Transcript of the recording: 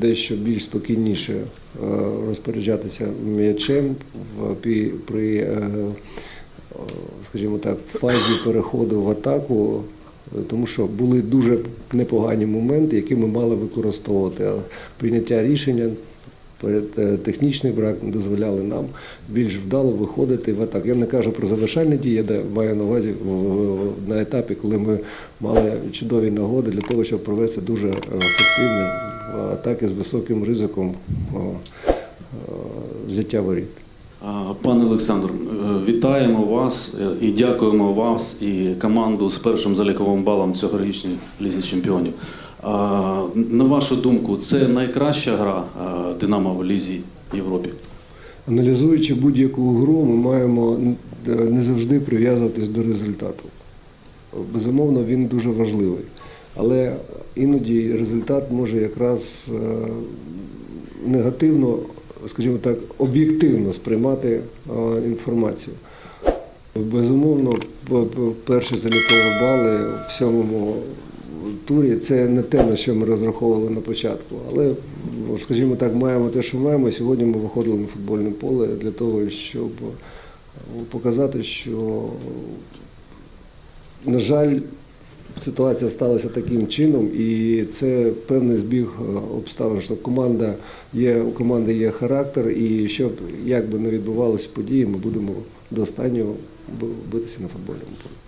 дещо більш спокійніше е, розпоряджатися м'ячем при, е, скажімо так, фазі переходу в атаку, е, тому що були дуже непогані моменти, які ми мали використовувати. Прийняття рішення. перед- е, Технічний брак не дозволяли нам більш вдало виходити в атаку. Я не кажу про завершальні дії, я маю на увазі на етапі, коли ми мали чудові нагоди для того, щоб провести дуже е, ефективні е, атаки з високим ризиком взяття воріт. Пане Олександр, е, вітаємо вас е, і дякуємо вас і команду з першим заліковим балом цьогорічній лізі чемпіонів. На вашу думку, це найкраща гра е, Динамо в лізі Європі? Аналізуючи будь-яку гру, ми маємо не завжди прив'язуватись до результату. Безумовно, він дуже важливий. Але іноді результат може якраз е, негативно, скажімо так, об'єктивно сприймати е, інформацію. Безумовно, перші залікові бали в сьомому турі це не те, на що ми розраховували на початку. Але, скажімо так, маємо те, що маємо. Сьогодні ми виходили на футбольне поле для того, щоб е, показати, що, на жаль, ситуація сталася таким чином, і це певний збіг е, обставин, що команда є, у команди є характер, і щоб як би не відбувалися події, ми будемо до останнього битися на футбольному полі.